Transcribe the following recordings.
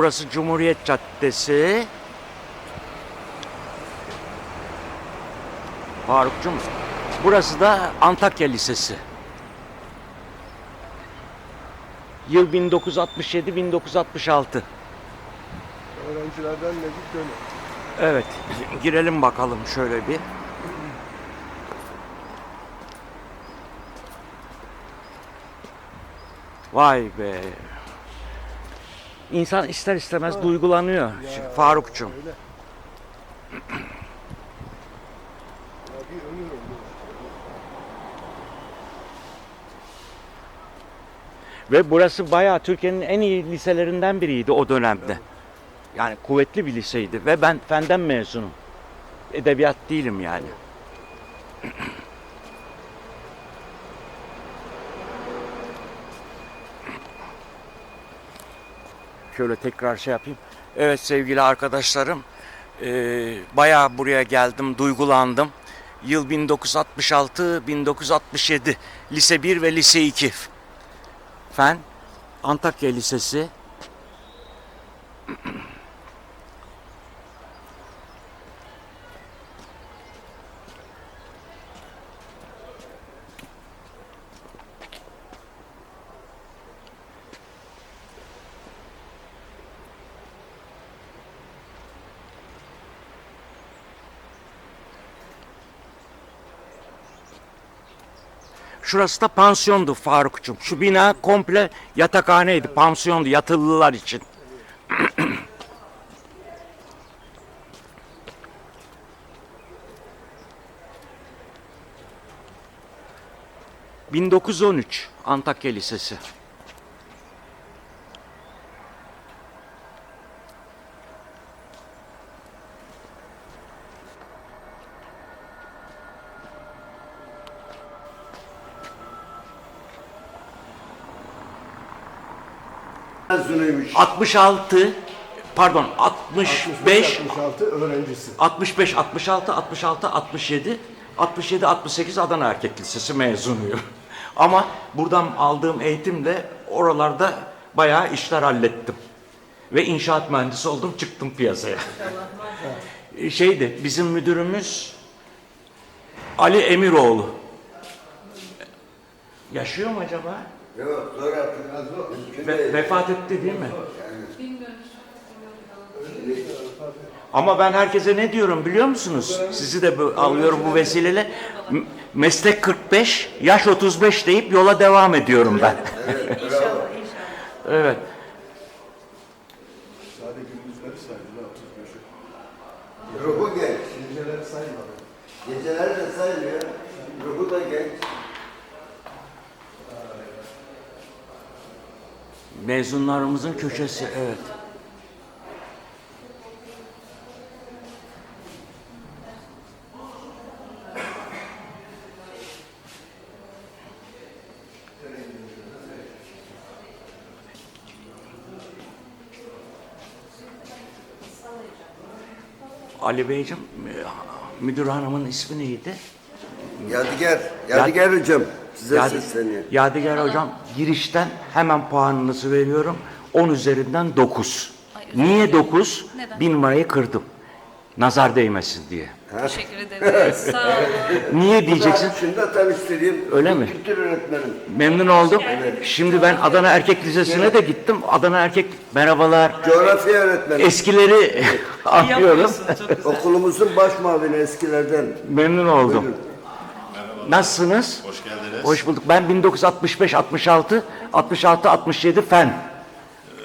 Burası Cumhuriyet Caddesi. Farukcum. Burası da Antakya Lisesi. Yıl 1967-1966. Öğrencilerden Necip Gönül. Evet, girelim bakalım şöyle bir. Vay be. İnsan ister istemez duygulanıyor Farukçum. Öyle. ya. Ve burası bayağı Türkiye'nin en iyi liselerinden biriydi o dönemde. Yani kuvvetli bir liseydi ve ben fenden mezunum. Edebiyat değilim yani. Şöyle tekrar şey yapayım. Evet sevgili arkadaşlarım, eee bayağı buraya geldim, duygulandım. Yıl 1966-1967, lise 1 ve lise 2. Fen, Antakya Lisesi. Şurası da pansiyondu Farukçum. Şu bina komple yatakhaneydi, pansiyondu yatılılar için. ...1913 Antakya Lisesi. 66 pardon 65 66 öğrencisi. 65 66 66 67 67 68 Adana Erkek Lisesi mezunuyum. Ama buradan aldığım eğitimle oralarda bayağı işler hallettim. Ve inşaat mühendisi oldum çıktım piyasaya. Şeydi bizim müdürümüz Ali Emiroğlu. Yaşıyor mu acaba? Yok, zor artık az o. Mümkün Ve- değil. vefat etti değil mi? Ama ben herkese ne diyorum biliyor musunuz? Sizi de bu- alıyorum bu vesileyle. M- Meslek 45, yaş 35 deyip yola devam ediyorum ben. evet. Sadece gündüzleri saydılar 35'i. Ruhu genç. Geceleri saymadı. Geceler de saymıyor. Ruhu da genç. Mezunlarımızın köşesi evet. Ali Beyciğim, e, müdür hanımın ismi neydi? Yadigar. Yadigar hocam. Size Yad- sesleniyor. Yadigar hocam girişten hemen puanınızı veriyorum. 10 üzerinden 9. Niye 9? Neden? Bir numarayı kırdım. Nazar değmesin diye. Teşekkür ederim. Sağ olun. Niye diyeceksin? Şunu da tanıştırayım. Öyle mi? Kültür öğretmenim. Memnun oldum. Şimdi ben Adana Erkek Lisesi'ne de gittim. Adana Erkek merhabalar. Coğrafya öğretmeni. Eskileri anlıyorum. Yapıyorsun, çok güzel. Okulumuzun baş mavini eskilerden. Memnun oldum. Nasılsınız? Hoş geldiniz. Hoş bulduk. Ben 1965, 66, 66, 67 fen.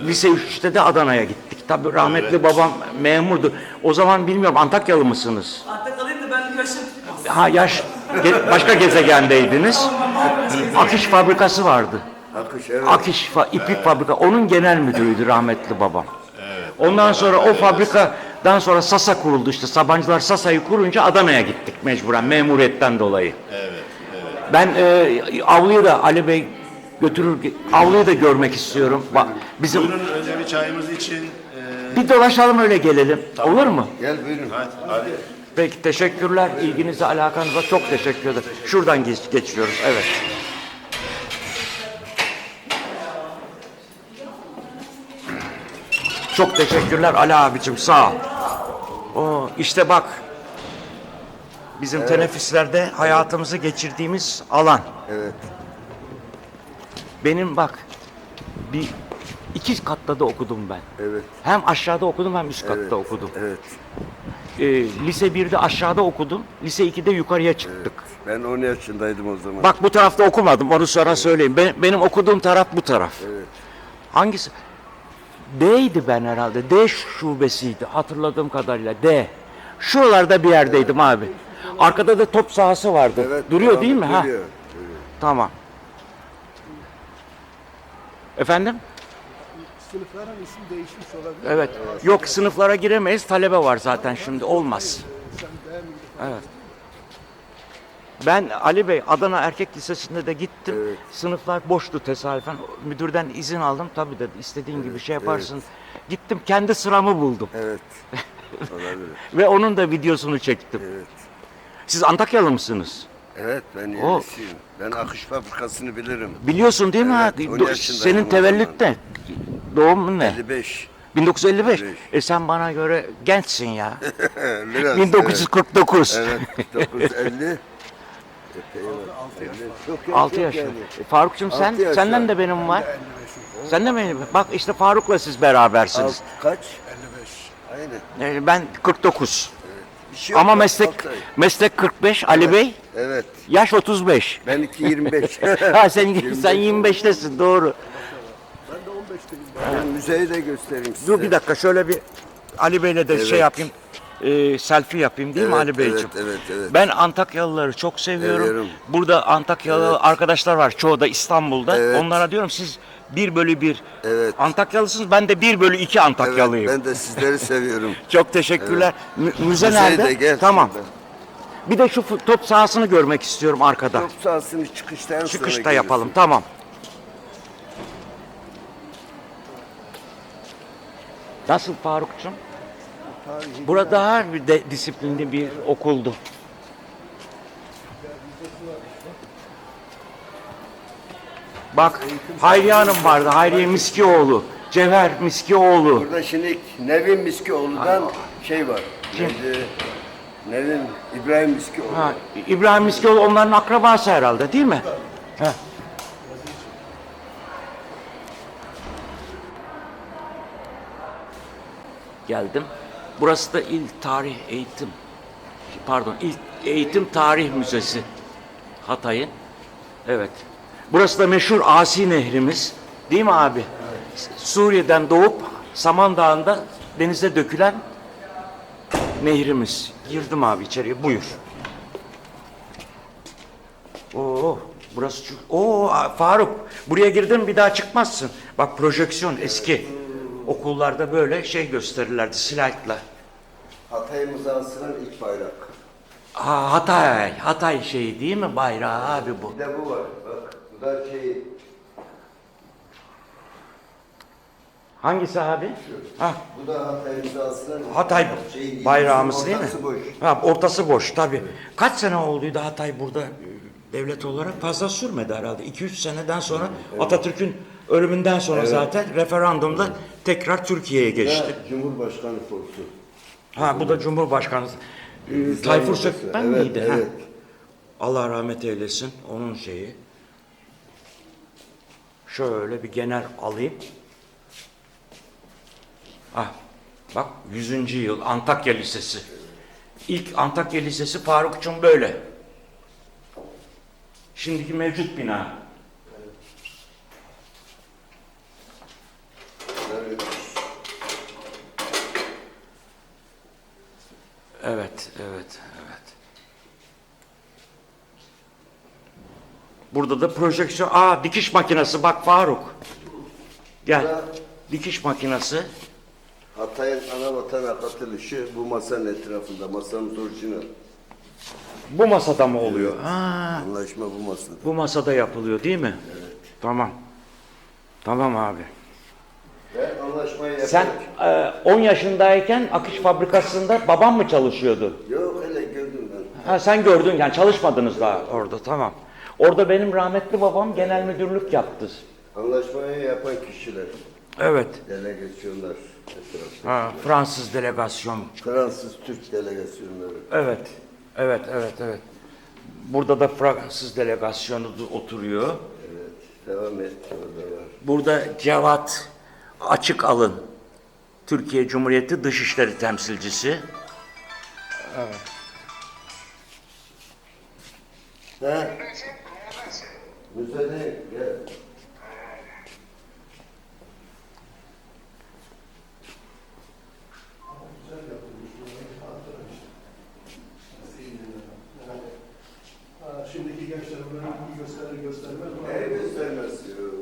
Lise 3'te de Adana'ya gittik. Tabii rahmetli babam memurdu. O zaman bilmiyorum Antakyalı mısınız? Artık alayım da ben yaşım. Ha yaş ge- başka gezegendeydiniz. Akış fabrikası vardı. Akış evet. Akış fa- iplik fabrika. Onun genel müdürüydü rahmetli babam. Ondan sonra o fabrikadan sonra Sasa kuruldu işte. Sabancılar Sasa'yı kurunca Adana'ya gittik mecburen memuriyetten dolayı. Ben e, avluyu da Ali Bey götürür avluyu da görmek istiyorum. Bak bizim Buyurun önce bir çayımız için. Ee, bir dolaşalım öyle gelelim. Olur mu? Gel buyurun. hadi, hadi. Peki teşekkürler. İlginize, alakanıza çok teşekkür ederim. Şuradan geç, geçiyoruz. Evet. Çok teşekkürler Ali abicim sağ ol. Oo, işte bak bizim teneffüslerde hayatımızı geçirdiğimiz alan. Evet. Benim bak bir iki katta da okudum ben. Evet. Hem aşağıda okudum hem üst katta Evet. okudum. Evet. Ee, lise 1'de aşağıda okudum. Lise 2'de yukarıya çıktık. Ben 10 yaşındaydım o zaman. Bak bu tarafta okumadım onu sonra söyleyeyim. Ben- benim okuduğum taraf bu taraf. Evet. Hangisi? D'ydi ben herhalde. D şubesiydi hatırladığım kadarıyla. D. Şuralarda bir yerdeydim abi. Arkada da top sahası vardı. Evet. Duruyor tamam, değil mi? Ha. Duruyor. Tamam. Efendim? Sınıfların isim değişmiş olabilir. Evet. Yok sınıflara giremeyiz. Talebe var zaten şimdi. Olmaz. Evet. Ben Ali Bey Adana Erkek Lisesi'nde de gittim. Evet. Sınıflar boştu tesadüfen. Müdürden izin aldım. Tabii dedi istediğin gibi şey yaparsın. Gittim kendi sıramı buldum. Evet. Olabilir. Ve onun da videosunu çektim. Evet. Siz Antakyalı mısınız? Evet ben yenisiyim. Ben akış fabrikasını bilirim. Biliyorsun değil mi? Evet, ha? 10 Do- yaşındaydım Senin o tevellüt ne? Doğumun ne? 55. 1955. 55. E sen bana göre gençsin ya. Biraz. 1949. Evet. evet 1950. Epey var. 50. Çok yaş 6 yok yaş. yani. E, Faruk'cum sen yaş senden var. de benim var. Sen de benim. Bak işte Faruk'la siz berabersiniz. Alt, kaç? 55. Aynen. E, Ben 49. Şey yok Ama ya, meslek ay. meslek 45 Ali Bey. Evet. Yaş 35. Ben 2 25. ha sen sen 25'tesin doğru. ben müzeyi de göstereyim size. Dur bir dakika şöyle bir Ali Bey'le de şey Evet. yapayım. e, selfie yapayım değil mi Evet, Ali Beyciğim? evet, evet, evet. Ben Antakyalıları çok seviyorum. Seviyorum. Burada Antakyalı arkadaşlar var çoğu da İstanbul'da. Evet. Onlara diyorum siz 1 bölü 1 Evet. Antakyalısınız ben de 1 bölü 2 Evet, Antakyalıyım. ben de sizleri seviyorum. Çok teşekkürler. Mü- Müze nerede? de gel tamam. şurada. Bir de şu top sahasını görmek istiyorum arkada. Top sahasını çıkıştan sonra Çıkışta yapalım. Tamam. Nasıl Farukçum? Burada daha bir de disiplinli bir okuldu. Bak Hayriye Hanım vardı. Hayriye Miskioğlu. Cevher Miskioğlu. Burada şimdi Nevin Miskioğlu'dan şey var. Neydi? Nevin İbrahim Miskioğlu. Ha, İbrahim Miskioğlu onların akrabası herhalde değil mi? Heh. Geldim. Burası da İl Tarih Eğitim. Pardon, İl Eğitim Tarih Müzesi. Hatay'ın. Evet. Burası da meşhur Asi Nehrimiz. Değil mi abi? Suriye'den doğup Samandağ'ında denize dökülen nehrimiz. Girdim abi içeriye. Buyur. Oo, burası çok... Oo, Faruk, buraya girdin bir daha çıkmazsın. Bak projeksiyon eski. Okullarda böyle şey gösterirlerdi slaytla. Hatay Mızrası'nın ilk bayrak. Ha, Hatay, Hatay şeyi değil mi bayrağı abi bu? Bir de bu var. Bak bu da şey Hangisi abi? Ha, bu da Hatay Mızrası'nın Hatay şey, bayrağımız değil mi? boş. Ha, ortası boş tabii. Kaç sene olduydu Hatay burada devlet olarak? Fazla sürmedi herhalde. 2-3 seneden sonra Atatürk'ün ölümünden sonra zaten referandumda tekrar Türkiye'ye geçti. Ve Cumhurbaşkanı forsu. Ha bu da Cumhurbaşkanı e, Tayfur Sökmen Evet, miydi? Ha. Evet. Allah rahmet eylesin onun şeyi. Şöyle bir genel alayım. Ah, bak 100. yıl Antakya Lisesi. İlk Antakya Lisesi Farukçum böyle. Şimdiki mevcut bina. Evet, evet, evet. Burada da projeksiyon. Aa dikiş makinesi bak Faruk. Gel. Dikiş makinesi. Hatay'ın ana vatana katılışı bu masanın etrafında. Masamız orijinal. Bu masada mı oluyor? Ha, Anlaşma bu masada. bu masada yapılıyor değil mi? Evet. Tamam. Tamam abi. Ve anlaşmayı yaparak. Sen e, 10 yaşındayken akış fabrikasında baban mı çalışıyordu? Yok hele gördüm ben. Ha sen gördün yani çalışmadınız daha orada tamam. Orada benim rahmetli babam genel müdürlük yaptı. Anlaşmayı yapan kişiler, Evet. delegasyonlar. Ha, Fransız delegasyon. Fransız Türk delegasyonları. Evet, evet, evet, evet. Burada da Fransız delegasyonu da oturuyor. Devam et orada var. Burada Cevat Açık Alın, Türkiye Cumhuriyeti Dışişleri Temsilcisi. Ha? Müsaade gel. Şimdiki gençler böyle bir gösteri göstermez? Ne göstermez diyor.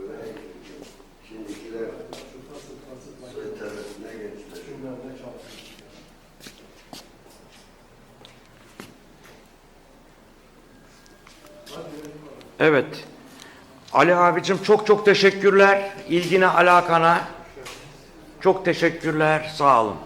Şimdikiler gençler. Şunlar. Evet. Ali abicim çok çok teşekkürler. İlgine, alakana. Çok teşekkürler. Sağ olun.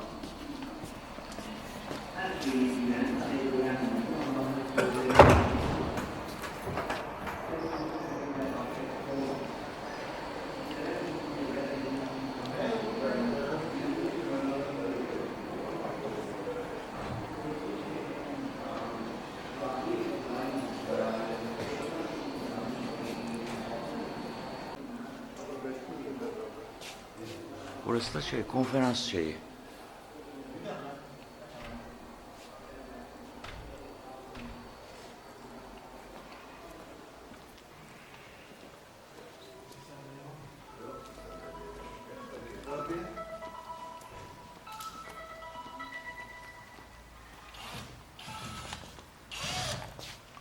Burası da şey, konferans şeyi.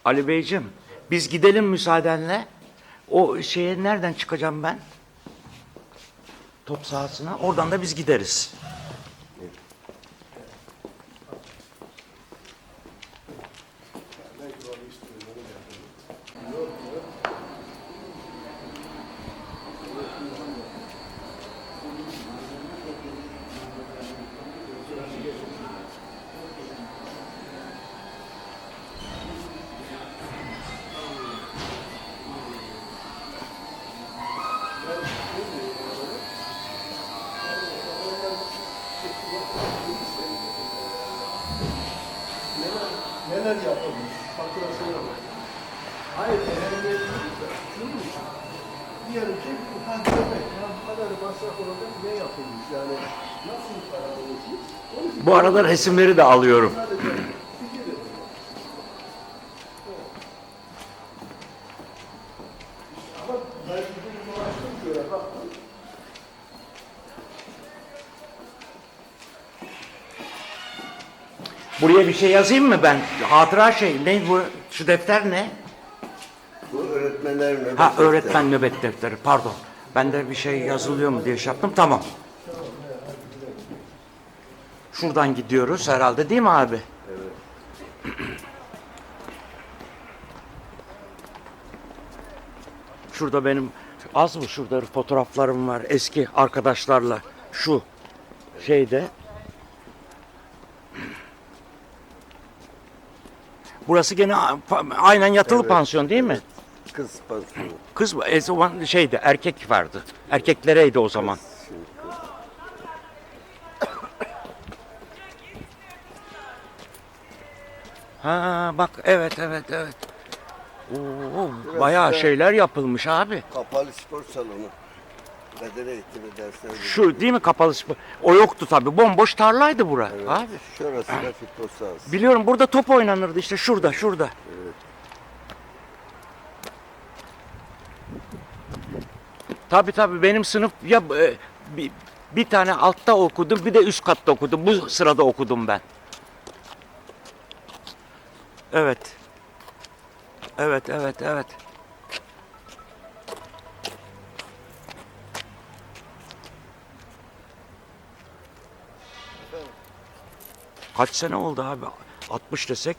Ali Beyciğim, biz gidelim müsaadenle. O şeye nereden çıkacağım ben? Top sahasına. Oradan da biz gideriz. Neler yapılmış? Faturasına bak. Hayır, önemli şunun için. Diyelim ki bu pandemi, ya bu kadar masraf olacak ne yapılmış? Yani nasıl para oluşmuş? Onun için Bu arada resimleri de alıyorum. Buraya bir şey yazayım mı ben? Hatıra şey. Ne bu? Şu defter ne? Bu öğretmenlerin nöbet Ha defteri. öğretmen nöbet defteri. Pardon. Ben de bir şey yazılıyor mu diye şey yaptım. Tamam. Şuradan gidiyoruz herhalde değil mi abi? Şurada benim az mı şurada fotoğraflarım var eski arkadaşlarla şu şeyde. Burası gene aynen yatılı Evet. pansiyon değil mi? Kız pansiyonu. Kız mı? E, zaman şeydi erkek vardı. Erkeklereydi o zaman. Kız. Ha bak evet evet evet. Oo, bayağı da- şeyler yapılmış abi. Kapalı spor salonu. Beden eğitimi dersleri. Şu değil mi kapalı spor? O yoktu tabii. Bomboş tarlaydı bura. Evet. Abi. Şurası da futbol sahası. Biliyorum burada top oynanırdı işte şurada şurada. Tabii tabii benim sınıf ya e, bir, bir tane altta okudum bir de üst katta okudum. Bu sırada okudum ben. Evet. Evet evet evet. Kaç sene oldu abi? 60 desek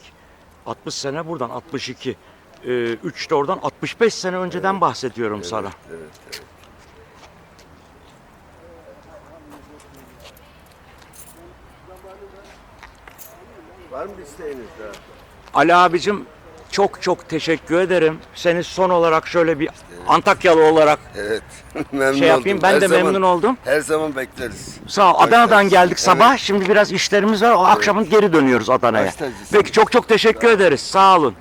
60 sene buradan 62. Ee, 3 de oradan 65 sene önceden bahsediyorum sana. Evet, evet. Var mı isteğiniz daha? Ali abicim çok çok teşekkür ederim. Seni son olarak şöyle bir Antakyalı olarak Evet. memnun Şey yapayım, oldum. ben Her de zaman- memnun oldum. Her zaman bekleriz. sağ ol. Adana'dan geldik sabah. Şimdi biraz işlerimiz var. O akşamın geri dönüyoruz Adana'ya. Baş tacısın. Peki çok çok teşekkür ederiz. Sağ olun.